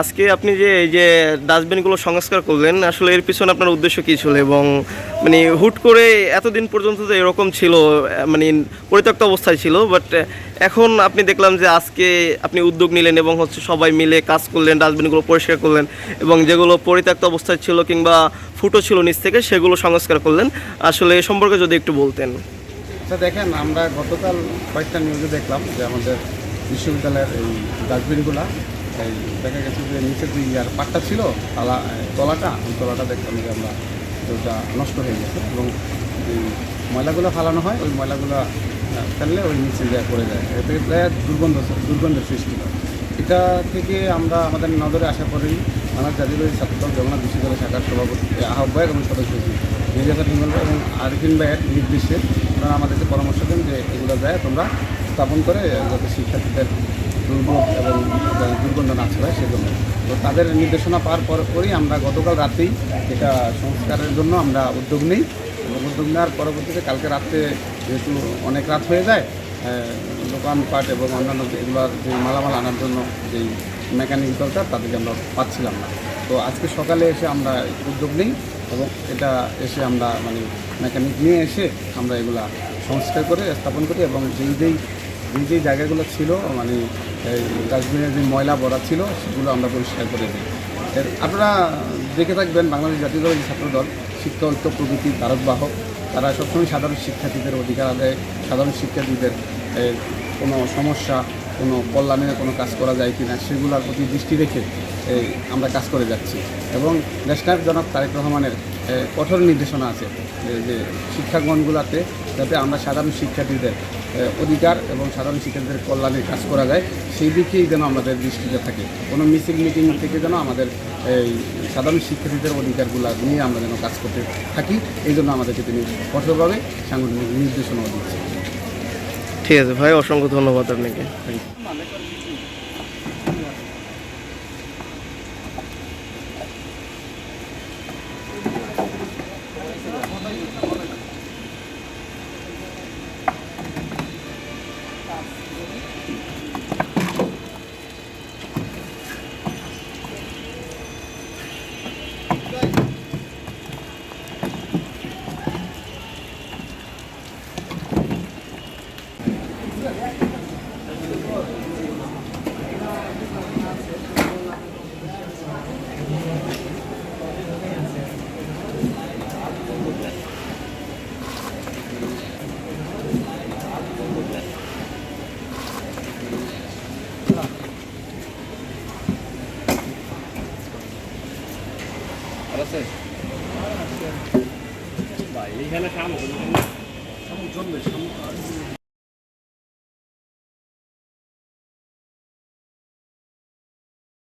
আজকে আপনি যে এই যে ডাস্টবিনগুলো সংস্কার করলেন, আসলে এর পিছনে আপনার উদ্দেশ্য কী ছিল? এবং মানে হুট করে এতদিন পর্যন্ত তো এরকম ছিল মানে পরিত্যক্ত অবস্থায় ছিল বাট এখন আপনি দেখলাম যে আজকে আপনি উদ্যোগ নিলেন এবং হচ্ছে সবাই মিলে কাজ করলেন, ডাস্টবিনগুলো পরিষ্কার করলেন এবং যেগুলো পরিত্যক্ত অবস্থায় ছিল কিংবা ফুটো ছিল নিচ থেকে, সেগুলো সংস্কার করলেন। আসলে এ সম্পর্কে যদি একটু বলতেন। আচ্ছা দেখেন, আমরা গতকাল কয়েকটা নিউজে দেখলাম যে আমাদের বিশ্ববিদ্যালয়ের এই ডাস্টবিনগুলা, এই দেখা গেছে যে নিচের যে ইয়ার পাটটা ছিল, তালা তলাটা, ওই তলাটা দেখলাম যে আমরা ওটা নষ্ট হয়ে গেছে এবং যে ময়লাগুলো ফালানো হয়, ওই ময়লাগুলো ফেললে ওই নিচে যা পড়ে যায়। এতে প্রায় দুর্গন্ধ, দুর্গন্ধের সৃষ্টি হয়। এটা থেকে আমরা আমাদের নজরে আশা করি আমার জাতীয় ছাত্রদল জগন্নাথ বিশ্ববিদ্যালয় শাখার সভাপতি, আহ্বায়ক এবং সদস্য নির্যাতন হিঙ্গল ভাই এবং আরিফিন ভাইয়ের নির্দেশে ওনারা আমাদেরকে পরামর্শ দেন যে এগুলো দেয় তোমরা স্থাপন করে যাতে শিক্ষার্থীদের দুর্ভোগ এবং দুর্গন্ধ না ছড়ায় সেজন্য। তো তাদের নির্দেশনা পাওয়ার পর পরই আমরা গতকাল রাতেই এটা সংস্কারের জন্য আমরা উদ্যোগ নিই এবং উদ্যোগ নেওয়ার পরবর্তীতে কালকে রাত্রে যেহেতু অনেক রাত হয়ে যায় দোকানপাট এবং অন্যান্য যেগুলোর যে মালামাল আনার জন্য যেই মেকানিক দরকার তাদেরকে আমরা পাচ্ছিলাম না। তো আজকে সকালে এসে আমরা উদ্যোগ নিই এবং এটা এসে আমরা মানে মেকানিক নিয়ে এসে আমরা এগুলা সংস্কার করে, স্থাপন করি এবং যেই যেই যেই যেই জায়গাগুলো ছিল মানে ডাস্টবিনের যে ময়লা ভরা ছিল, সেগুলো আমরা পরিষ্কার করে দিই। আপনারা দেখে থাকবেন বাংলাদেশ জাতীয় দল, ছাত্রদল, শিক্ষা, ঐক্য প্রগতির কারকবাহক তারা সবসময় সাধারণ শিক্ষার্থীদের অধিকার আদায়, সাধারণ শিক্ষার্থীদের কোনো সমস্যা কোনো কল্যাণের কোনো কাজ করা যায় কি না সেগুলোর প্রতি দৃষ্টি রেখে আমরা কাজ করে যাচ্ছি। এবং ন্যাশনাল জনাব তারেক রহমানের কঠোর নির্দেশনা আছে যে- শিক্ষাগণগুলোতে যাতে আমরা সাধারণ শিক্ষার্থীদের অধিকার এবং সাধারণ শিক্ষার্থীদের কল্যাণে কাজ করা যায়, সেই দিকেই যেন আমাদের দৃষ্টিতে থাকে। কোনো মিছিল, মিটিং থেকে যেন আমাদের, এই সাধারণ শিক্ষার্থীদের অধিকারগুলো নিয়ে আমরা যেন কাজ করতে থাকি, এই জন্য আমাদেরকে তিনি কঠোরভাবে সাংগঠনিক নির্দেশনাও দিচ্ছেন। ঠিক আছে ভাই অসংখ্য ধন্যবাদ আপনাকে। এইখানে কাম হবে না জন্মেছে